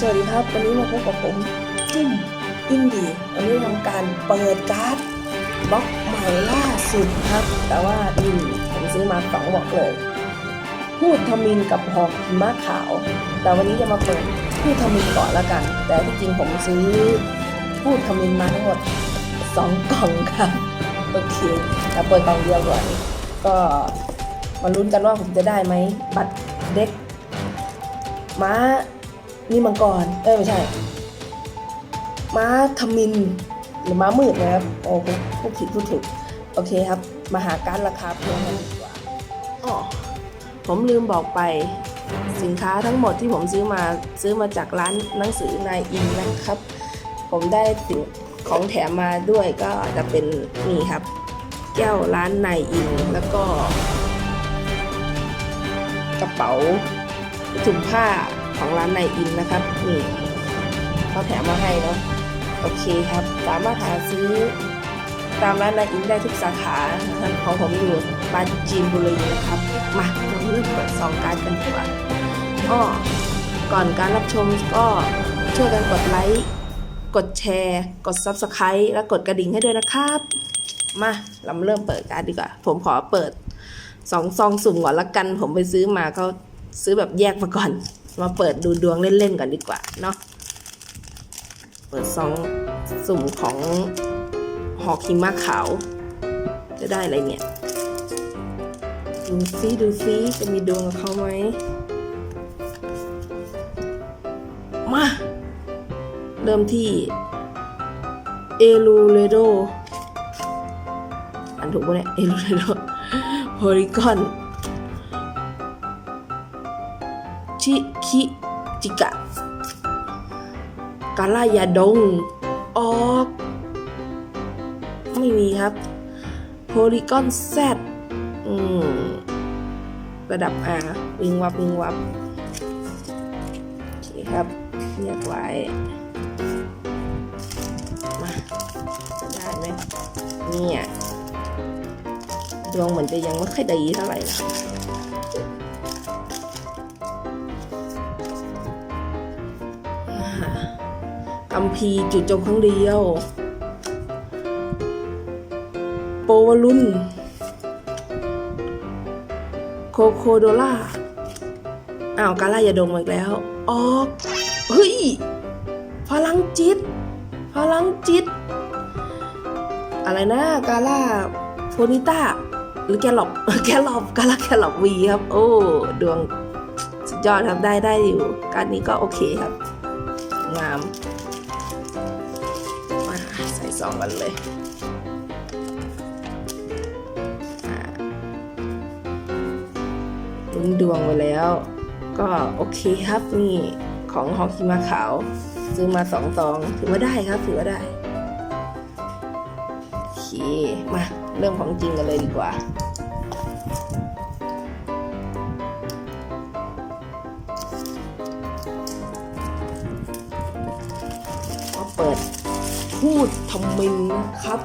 สวัสดีครับ วันนี้มาพบกับผมจุ้มอินดีวันนี้ทำการเปิดการ์ดบล็อกใหม่ล่าสุดครับ แต่ว่านี่ผมซื้อมาสองบล็อกเลย พูดทมินกับหอกหิมะขาว แต่วันนี้จะมาเปิดพูดทมินก่อนละกัน แต่ที่จริงผมซื้อ พูดทมินมาทั้งหมดสองกล่องครับโอเคแต่เปิดกล่องเดียวก่อนก็มาลุ้นกันว่าผมจะได้ไหมบัตรเด็กม้า นี่มังกร เอ้ยไม่ใช่ ม้าทมิน หรือม้ามืดนะครับ โอ้โหพูดผิดพูดถูก โอเคครับ มาหาการราคาเพียงกันดีกว่าอ๋อผมลืมบอกไป สินค้าทั้งหมดที่ผมซื้อมาซื้อมาจากร้านหนังสือนายอินนะครับ ผมได้สิ่งของแถมมาด้วยก็จะเป็นนี่ครับ แก้วร้านนายอินแล้วก็ กระเป๋าถุงผ้า ของร้านนายอินนะครับนี่เขาแถมมาให้เนาะโอเคครับ สามารถหาซื้อตามร้านนายอินได้ทุกสาขานะครับของผมอยู่ปาจีนบุรีนะครับ มาเราเริ่มเปิดซองการกันดีกว่าอ้อก่อนการรับชมก็ช่วยกันกดไลค์กดแชร์ กด Subscribe และกดกระดิ่งให้ด้วยนะครับ มาเราเริ่มเปิดการดดีกว่า ผมขอเปิดสองซองสุ่มก่อนละกัน ผมไปซื้อมาเขาซื้อแบบแยกมาก่อน มาเปิดดูดวงเล่นๆก่อนดีกว่าเนาะเปิดซองสุ่มของหอกหิมะขาว จะได้อะไรเนี่ย ดูซิดูซิจะมีดวงกับเขาไหมมาเริ่มที่เอลูเรโดอันถูกปะเนี่ยเอลูเรโดโพลิกอนชิคิ จิกะกาลายาดง ออก ไม่มีครับโพลีกอนแซดอืมระดับอาวิงวับวิงวับ โอเคครับ เรียกไว้ มาจะได้ไหมเนี่ย ดวงเหมือนจะยังไม่ค่อยดีเท่าไหร่นะ กัมพีจุดจบครั้งเดียว โปวลุนโคโคโดล่าอ้าวกาล่าอย่าดงมอีกแล้ว ออกเฮ้ยพลังจิต พลังจิต อะไรนะกาล่าโฟนิต้าหรือแกลลอบแกลลอบกาล่าแกลลอบวีครับ โอ้ ดวงสุดยอดครับได้ได้อยู่ การนี้ก็โอเคครับ องวันเลยลุ้นดวงไปแล้ว ก็โอเคครับนี่ของฮอกกิมาขาว ซื้อมาสองซองถือว่าได้ครับถือว่าได้โอเคมาเริ่มของจริงกันเลยดีกว่า ดทำมินนะครับ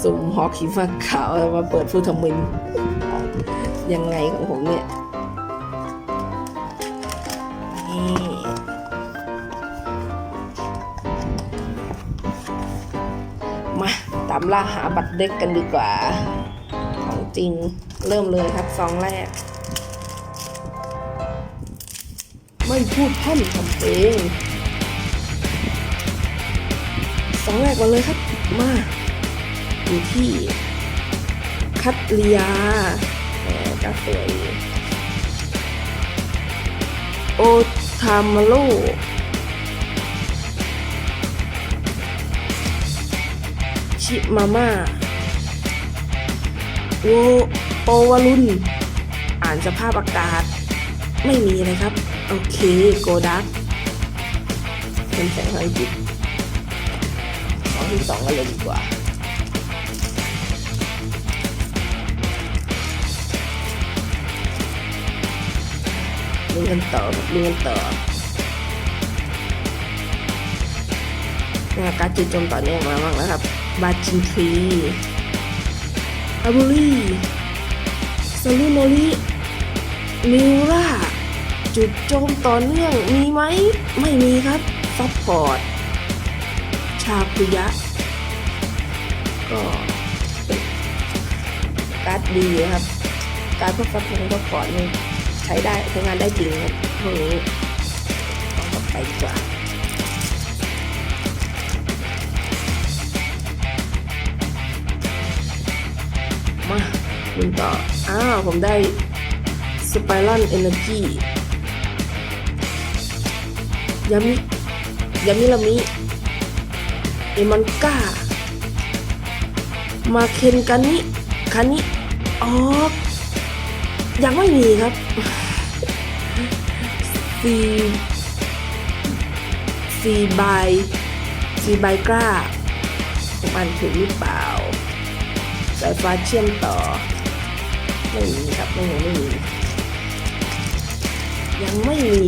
สุ่มฮอกขีฟ้าขาวมาเปิดพูดทำมิน ยังไงของผมเนี่ยมาตามล่าหาบัตรเด็กกันดีกว่า ของจริงเริ่มเลยครับซองแรก ไม่พูดพร่ำทำเพลง สองแรกก่อนเลยครับ มาอยู่ที่ คัตเลียแหมกาสวยโอทามาโลชิมาม่าโวโอวารุน อ่านสภาพอากาศ ไม่มีเลยครับ โอเค โกดักเป็นแสงพลังจิต ที่สองกันเลยดีกว่า เรียนต่อเรียนต่อเนี่ยการจุดจมต่อเนื่องมาบ้างแล้วครับ บาจินทรีอาบุรีซาลูโนริมิวราจุดโจมต่อเนื่องมีไหม ไม่มีครับซัพพอร์ต ชาคุยะ ก็การ์ดดีนะครับ การพวกซัพพอร์ตซัพพอนี่ใช้ได้ใช้งานได้จริงครับพวกนี้ต้องต่อไปดีกว่ามาดูต่อ อ้าว ผมได้สไปรอนเอเนอร์จียามิยามิลามิ เอมอนก้า มาเคนกันนิคันนิออกยังไม่มีครับซีซีบายซีบกล้ามอ่านถูกหรือเปล่า สายฟ้าเชื่อมต่อ ไม่มีครับไม่ยังไม่มียังไม่มี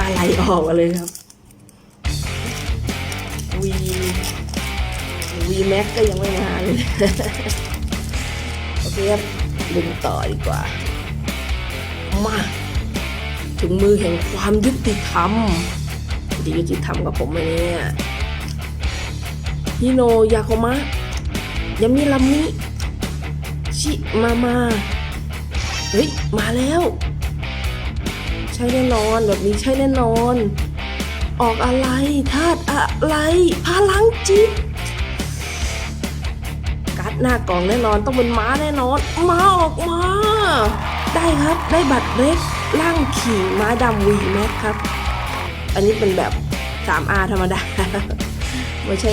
อะไรออกมาเลยครับ แม็กก็ยังไม่มาเลยโอเคครับดึงต่อดีกว่า มาถึงมือแห่งความยุติธรรมดียุติธรรมกับผมไหมเนี่ยฮิโนยาโคมะยามิลามิ ชิมามา เฮ้ย มาแล้ว ใช่แน่นอน แบบนี้ใช่แน่นอน ออกอะไรธาตุอะไร พลังจิต หน้ากล่องแน่นอนต้องเป็นม้าแน่นอนม้าออกมา ได้ครับได้บัตรเล็กร่างขี่ม้าดำวีแม็กครับ อันนี้เป็นแบบ 3R ธรรมดา ไม่ใช่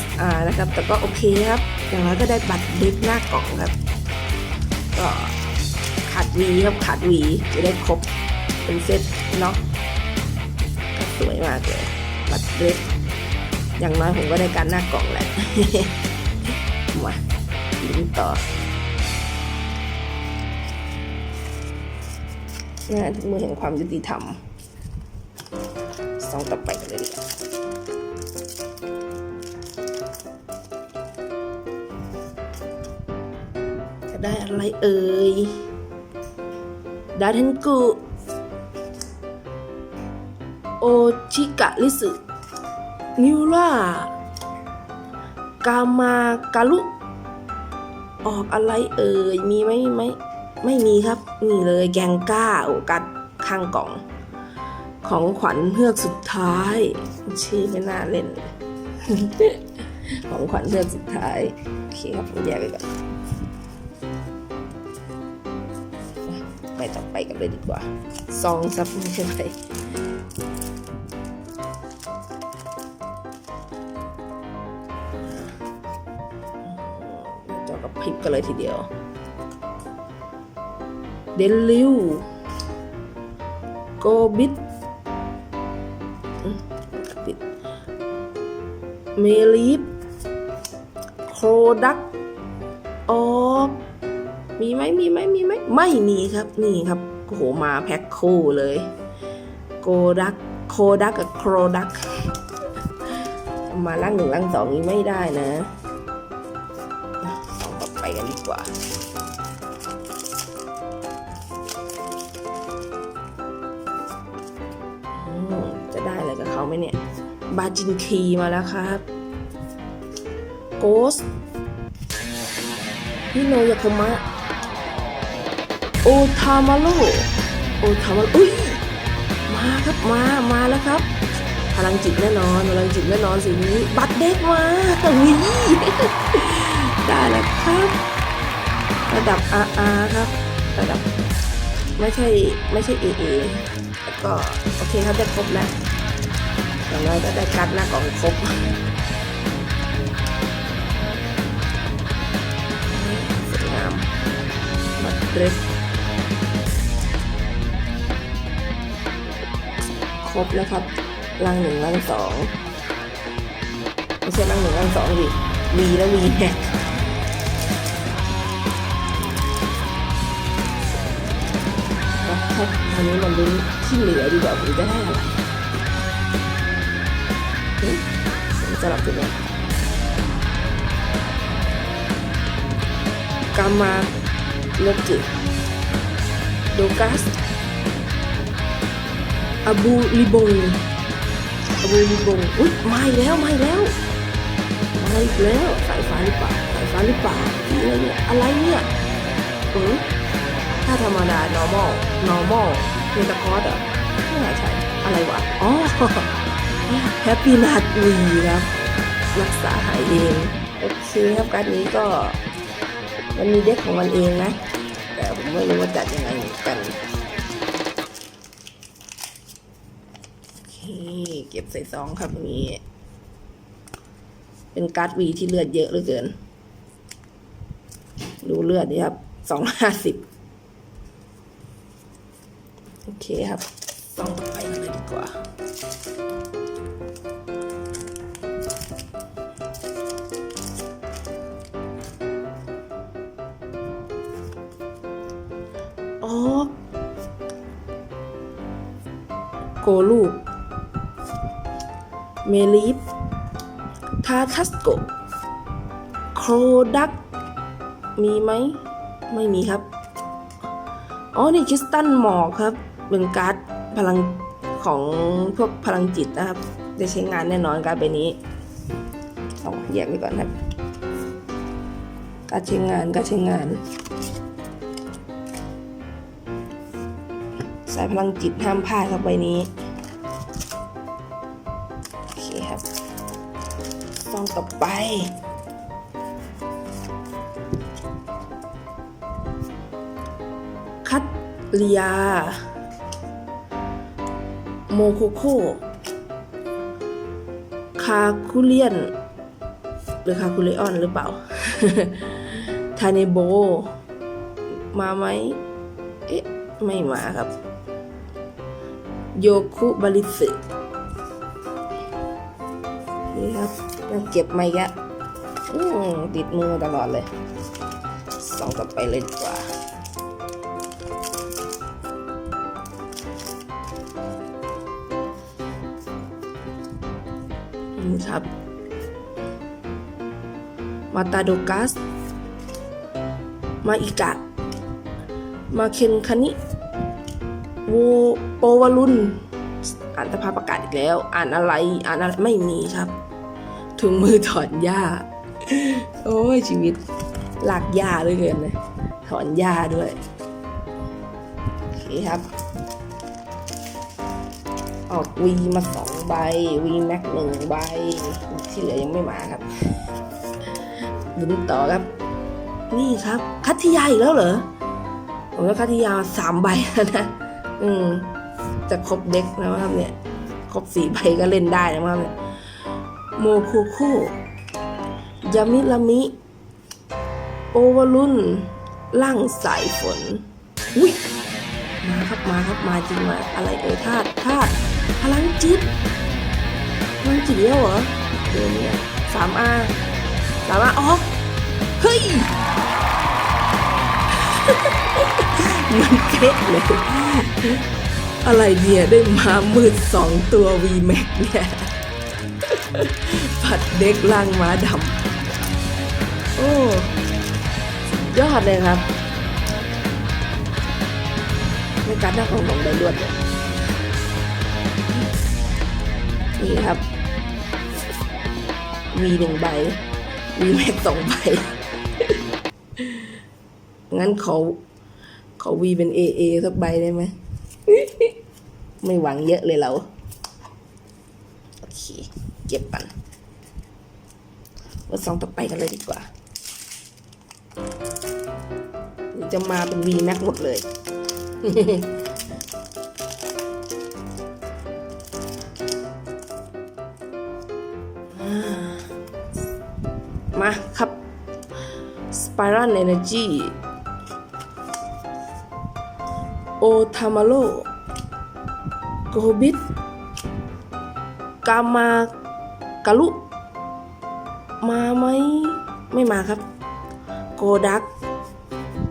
SR นะครับ แต่ก็โอเคครับ อย่างน้อยก็ได้บัตรเล็กหน้ากล่องครับ ก็ขาดวีครับขาดวีจะได้ครบเป็นเซตเนาะก็สวยมากเลยบัตรเล็กอย่างน้อยผมก็ได้การหน้ากล่องแหละ มาลุ้นต่องานทุกมือแห่งความยุติธรรมสองต่อไปกันเลยดีกว่าจะได้อะไรเอ่ยดาเทนกุ โอชิกะลิสึนิวล่า กามากาลุ ออกอะไรเอ่ย มีไหมมีไหมไม่มีครับ นี่เลยแกงก้าโอกัดข้างกล่อง ของขวัญเฮือกสุดท้าย ชื่อไม่น่าเล่น ของขวัญเฮือกสุดท้าย โอเคครับผมแยกไปก่อนไปต่อไปกันเลยดีกว่าซองซับไม่ใช่ไหม กับพริบกันเลยทีเดียว เดลิวโกบิทอืมปิดเมลีฟโคดักออกมีไหมมีไหมมีไหมไม่มีครับนี่ครับโอ้โหมาแพ็คคู่เลยโกดักโคดักกับโครดักมาล่างหนึ่งล่างสองนี้ไม่ได้นะ กว่า จะได้อะไรกับเขาไหมเนี่ย บาจินคีมาแล้วครับโกสฮิโนยาโคมะโอทามาโรโอทามาอุ้ยมาครับมามาแล้วครับ พลังจิตแน่นอนพลังจิตแน่นอนสิ่งนี้ บัตรเด็กมาอุ้ยได้แล้วครับ ระดับ RR ครับระดับไม่ใช่ไม่ใช่ AA แล้วก็โอเคครับได้ครบแล้วอย่างน้อยก็ได้การ์ดหน้ากล่องครบสวยงามบัตรเล็กครบแล้วครับรังหนึ่งรังสองไม่ใช่รังหนึ่งรังสองดิวีแล้ววีแฮก ครับอันนี้มันลุ้นที่เหลือดีกว่าผมจะได้อะไรเฮ้ยผมจะรับตัวนี้กามาโลจิโดกัสอบูลิบงอบูลิบงอุ้ยมาอีกแล้วมาอีกแล้วมาอีกแล้วสายฟ้าหรือเปล่าสายฟ้าหรือเปล่าอะไรเนี่ยอะไรเนี่ยเออ ถ้าธรรมดา normal normal เป็นตะคอร์ดเหรอไม่น่าใช่อะไรวะ อ๋อแฮปปี้นัทวีครับรักษาหายเองโอเคครับการนี้ก็ มันมีเด็กของมันเองนะ แต่ผมไม่รู้ว่าจัดยังไงเหมือนกันโอเค เก็บใส่ซองครับอันนี้ เป็นการ์ดวีที่เลือดเยอะเหลือเกิน ดูเลือดนี่ครับสองห้าสิบ เคครับซองต่อไปกันเลยดีกว่า อ๋อ โกลูเมลิฟทาทัสโกโครดัก มีไหม ไม่มีครับ อ๋อ นี่คริสตันหมอกครับ เป็นการ์ดพลังของพวกพลังจิตนะครับ ได้ใช้งานแน่นอนการ์ดใบนี้เอาแยกไว้ก่อนครับ การใช้งานการใช้งาน สายพลังจิตห้ามพลาดครับใบนี้โอเคครับซองต่อไปคัตเลีย โมโคโคคาคูเลียน หรือคาคูเลออนหรือเปล่า ทาเนโบ มาไหม เอ๊ะ ไม่มาครับ โยคุบาริสึนี่ครับยังเก็บไม่ยะติดมือตลอดเลยส่องต่อไปเลยดีก ครับ มาตาโดกัส มาอิกะ มาเคนคานิโวโปวารุนอ่านสภาพประกาศอีกแล้ว อ่านอะไร อ่านอะไร ไม่มีครับถุงมือถอนหญ้า โอ้ยชีวิตหลักหญ้าด้วยเกินเลยถอนหญ้าด้วย โอเคครับ ออกวีมาสอง ใบวีแม็กหนึ่งใบที่เหลือยังไม่มาครับลุ้นต่อครับ นี่ครับ คัทธิยาอีกแล้วเหรอผมว่าคัทธิยาสามใบแล้วนะอืมจะครบเด็กแล้วครับเนี่ย ครบสี่ใบก็เล่นได้แล้วครับเนี่ยโมคโคยามิลามิ โอวารุนล่างสายฝนอุ้ยมาครับมาครับมาจริงมาอะไรเอ่ยธาตุธาตุ พลังจิตพลังจิตแล้วเหรอเดี๋ยวนี้สามอาสามอาอ๋อเฮ้ยมันเป๊ะเลยอะไรเนี่ยได้มามืดสองตัว V Max เนี่ยผัดเด็กล่างม้าดำโอ้ยอดเลยครับในการหน้าของหลงได้รวดเลย นี่ครับวีหนึ่งใบวีแม็กสองใบ งั้นขอขอวีเป็นเอเอสักใบได้ไหม ไม่หวังเยอะเลยเรา โอเค เก็บปันว่าซองต่อไปกันเลยดีกว่าจะมาเป็นวีแม็กหมดเลย Spiral Energy โอทามาโ o โกบิทกามากาลุ มาไหม ไม่มาครับ โกดัก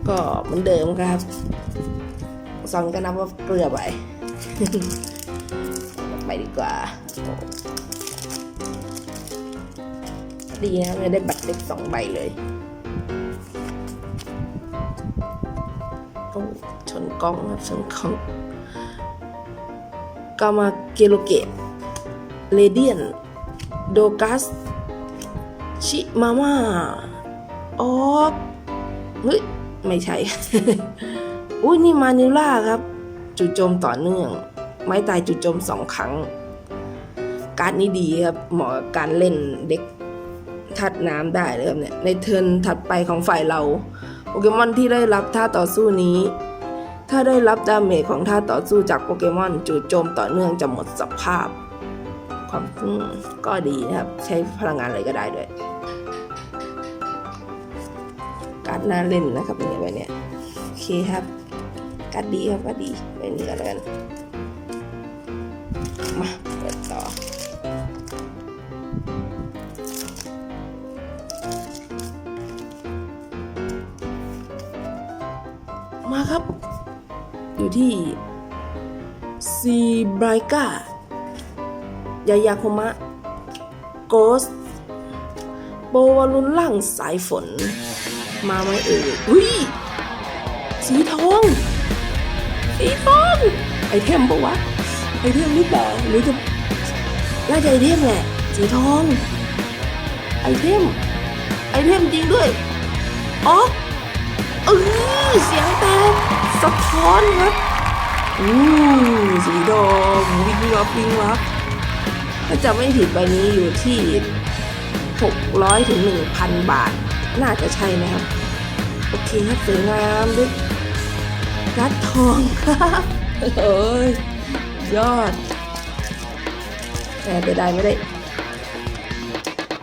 ก็เหมือนเดิมครับซองก็นับว่าเกลือไป ไปดีกว่า ดีนะไม่ได้บัตรเล็กสองใบเลย โอ้ชนกองครับชนกองกามาเกโลเกะเลเดียนโดกัสชิมาม่าออกเฮ้ย ไม่ใช่ อุ้ยนี่มานิล่าครับ จู่โจมต่อเนื่อง ไม้ตายจู่โจมสองครั้ง การ์ดนี้ดีครับเหมาะกับการเล่นเด็กทัดน้ำได้เลยครับเนี่ย ในเทิร์นถัดไปของฝ่ายเรา โปเกมอนที่ได้รับท่าต่อสู้นี้ ถ้าได้รับดาเมจของท่าต่อสู้จากโปเกมอนจู่โจมต่อเนื่องจะหมดสภาพ ความก็ดีนะครับ ใช้พลังงานอะไรก็ได้ด้วย การน่าเล่นนะครับเนี่ยใบเนี่ย โอเคครับการดีครับก็ดีใบนี้ก็แล้วกัน อยู่ที่ซีบรกายายาโคมะโกสโบวารุนล่างสายฝน มาไหมเอ่ยอุ้ยสีทอง สีทอง ไอเทมปะวะ ไอเทมหรือเปล่าหรือจะน่าจะไอเทมแหละสีทอง ไอเทม ไอเทมจริงด้วย อ๋อ เออเสียงแตกสะท้อนครับอู้สีทองวิ่งวับวิ่งวับถ้าจะไม่ผิดใบนี้อยู่ที่ 600ถึง1,000 บาท น่าจะใช่นะครับ โอเคครับสวยงามด้วยกัดทองครับเอ้ยยอดแต่จะได้ไม่ได้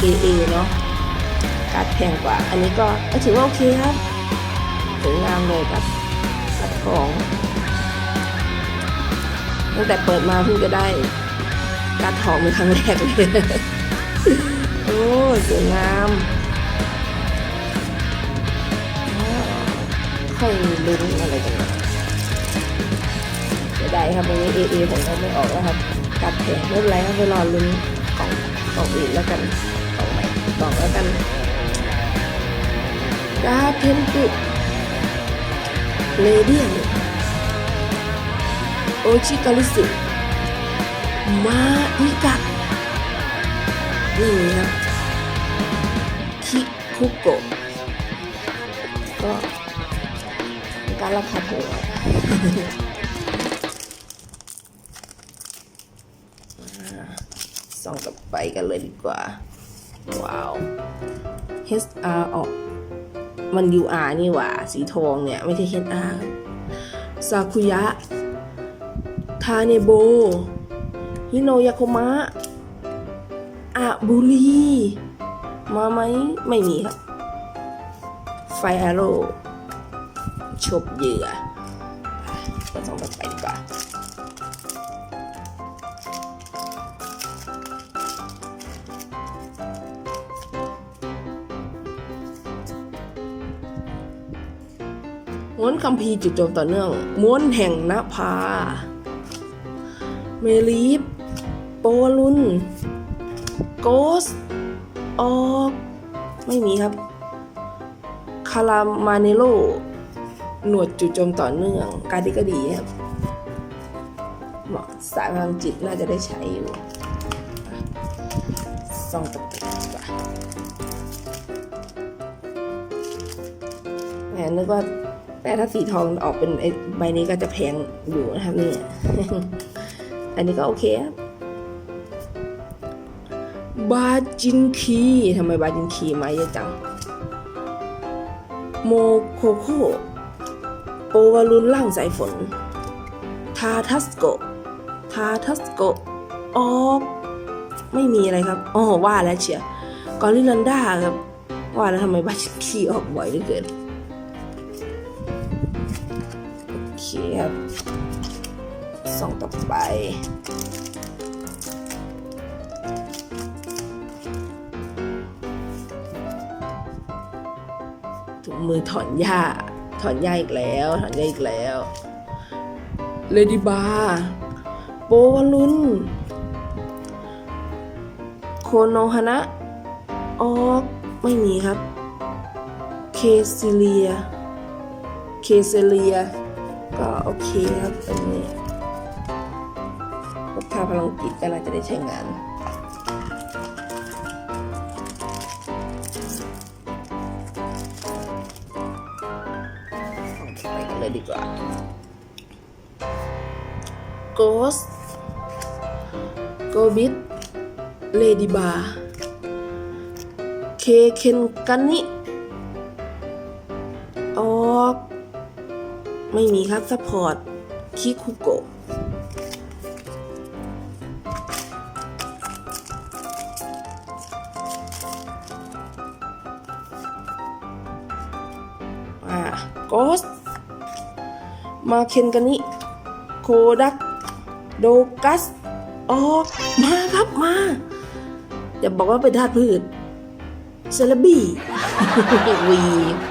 AA เนาะการ์ดแพงกว่า อันนี้ก็ถือว่าโอเคครับ สวยงามเลยกับกัดทองตั้งแต่เปิดมาเพิ่งจะได้การ์ดทองเป็นครั้งแรกเลยโอ้สวยงามอ้าวค่อยลุ้นอะไรกันนะเสียดายครับวันนี้ AA ผมก็ไม่ออกแล้วครับกัดแผงไม่เป็นไรครับไปรอลุ้นของของอื่นแล้วกันของใหม่กล่องแล้วกันดาเทนตุ เลเดียนโอชิกาลิสึมาอิกะนี่ครับคิคุโกะก็การราคาถูกอะอ่าส่องต่อไปกันเลยดีกว่า ว้าว HR ออก มัน UR นี่หว่า สีทองเนี่ย ไม่ใช่เคนอาซาคุยะ ทาเนโบ ฮิโนยาโคมะอะบุรีมาไหม ไม่มีครับ ไฟแอโร่ชบเหยื่อ ม้วนคัมภีร์จุดโจมต่อเนื่อง ม้วนแห่งนภา เมลีฟโปลุน โกส ออก ไม่มีครับ คารามาเนโล หนวดจุดโจมต่อเนื่อง การดีก็ดีครับ เหมาะสายพลังจิตน่าจะได้ใช้อยู่ส่องตกแหมนึกว่า แต่ถ้าสีทองออกเป็นใบนี้ก็จะแพงอยู่นะครับเนี่ยอันนี้ก็โอเคครับบาจินคีทำไมบาจินคีมาเยอะจัง โมโคโคโอวารุนล่างสายฝน ทาทัสโก ทาทัสโก ออก ไม่มีอะไรครับ อ๋อ ว่าแล้วเชียร์กอริลันดาครับ ว่าแล้วทำไมบาจินคีออกบ่อยเหลือเกิน คครับส่องต่อไปถุงมือถอนหญ้าถอนหญ้าอีกแล้ว ถอนหญ้าอีกแล้วเลดี้บาร์โปวาลุนโคโนฮานะออกไม่มีครับ เคซิเลีย เคเซเลีย เคครับอันนี้พกพาพลังจิตก็น่าจะได้ใช้งานไปกันเลยดีกว่า Ghost g o b i t Lady Bar เคเคนกันนิ ไม่มีครับซัพพอร์ตคิคุโกะอ่า Ghost มาเคนกันนิโคดักโดกัสออกมาครับมา อย่าบอกว่าเป็นธาตุพืชเซเลบี้วี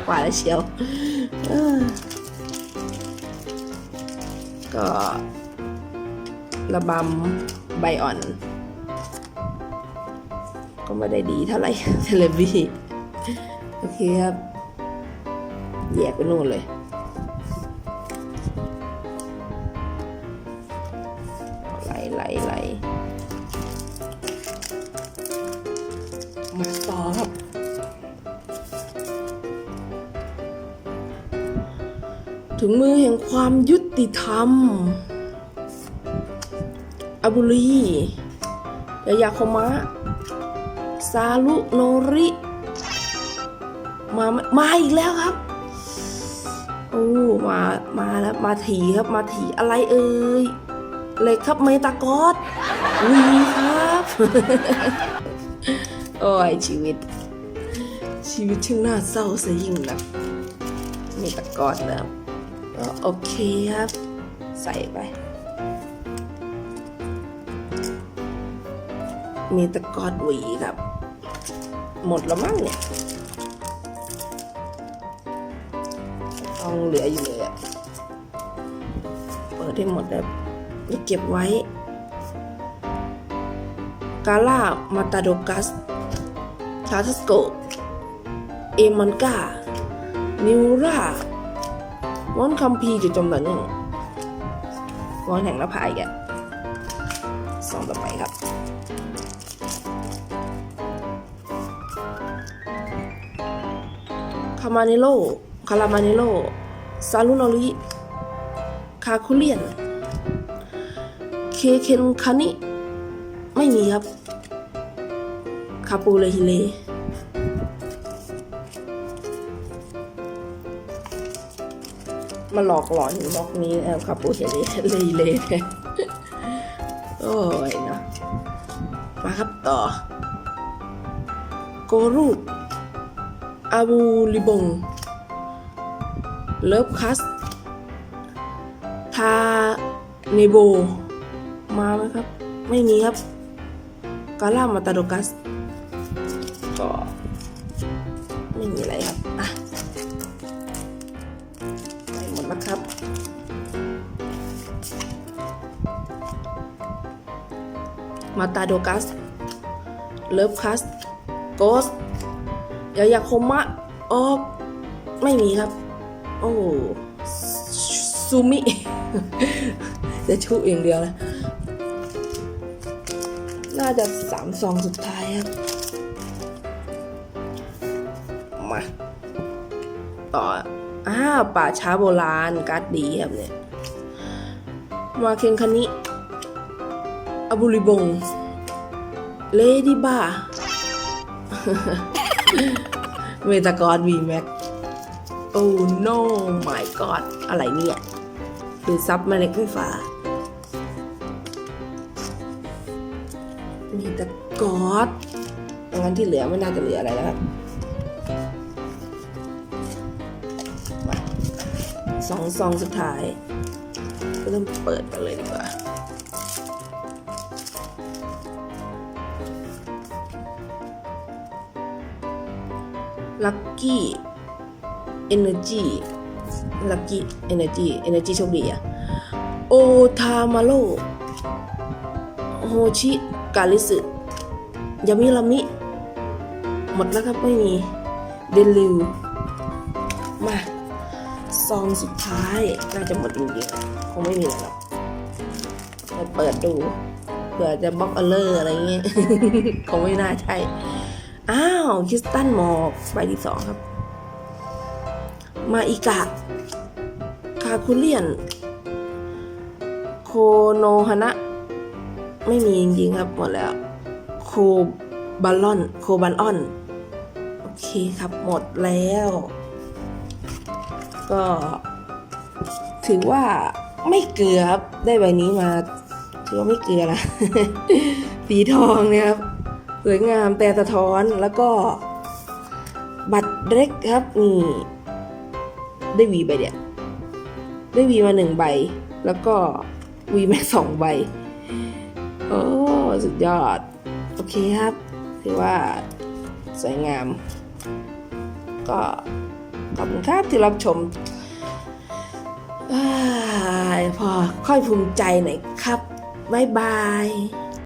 กว่าแล้วเชียว ก็ระบำใบอ่อน ก็ไม่ได้ดีเท่าไหร่เทเลบี้โอเคครับ แยกไปนู่นเลย ถึงมือแห่งความยุติธรรมอาบุรียายาคมะ ซาลุโนริ มามาอีกแล้วครับโอ้มา มาแล้ว มาถีครับ มาถีอะไรเอ่ยเหล็กครับเมตากอสวีครับ โอ้ยชีวิต ชีวิตช่างน่าเศร้าเสียยิ่งนักเมตากอสแล้ว โอเคครับ ใส่ไปเมตากอสหวีครับ หมดแล้วมั้งเนี่ยต้องเหลืออยู่เลยอะเปิดให้หมดแล้วเก็บไว้ กาล่ามาตาโดกัสชาทัสโก เอมันกา นิวรา มอนคัมพีร์จุดจมต่อหนึ่งมอนแห่งละพายแกสองต่อไปครับ คามาเนโล คารามาเนโล ซาลุโนริคาคุเลียน เคเคนคานิ ไม่มีครับ คาปูเลฮิเล มาหลอกหลอนบล็อกนี้แอบคาปูเฮเลเลฮิเลเนี่ยโอ้ยเนาะมาครับต่อ โกรูปอาบูลิบง เลิฟคัส ทาเนโบ มาไหมครับ ไม่มีครับ กาล่ามาตาโดกัส มาตาโดกัส เลิฟคัส โกสยายาโคมะออกไม่มีครับ โอ้ซูมิจะชุอย่างเดียวนะน่าจะสามซองสุดท้ายครับ มา ต่ออ้าวป่าช้าโบราณการ์ดดีครับเนี่ย มาเคนคันนี้ อาบุริบง เลดี้บ้าเมตากรวีแม็กโอ้ no my god อะไรเนี่ยดูซับแม่เหล็กไฟฟ้ามีแต่กอดงั้นที่เหลือไม่น่าจะเหลืออะไรแล้วครับสองซองสุดท้ายก็เริ่มเปิดกันเลยดีกว่า ลัคกี้เอเนอร์จีลัคกี้เอเนอร์จีเอเนอร์จีโชคดีอะโอทามาโลโฮชิกาลิสึยามิลามิ หมดแล้วครับไม่มี เดลิว มา ซองสุดท้าย น่าจะหมดจริงๆคงไม่มีแล้วหรอกไปเปิดดูเผื่อจะบล็อกเอเลอร์อะไรเงี้ย คงไม่น่าใช่าวคริสตันหมอกใบที่สองครับ มาอีกะ คาคุเลียน โคโนฮานะ ไม่มีจริงๆครับ หมดแล้ว โคบาลอน โคบันออน โอเคครับหมดแล้ว ก็ ถือว่าไม่เกลือครับ ได้ใบนี้มา ถือว่าไม่เกลือนะสีทองเนี่ยครับ สวยงามแต่สะท้อนแล้วก็บัตรเล็กครับนี่ได้วีใบเดียวได้วีมาหนึ่งใบ แล้วก็วีแม็กสองใบ โอ้ สุดยอด โอเคครับถือว่าสวยงาม ก็ขอบคุณครับที่รับชมพอค่อยภูมิใจหน่อยครับ บ๊ายบาย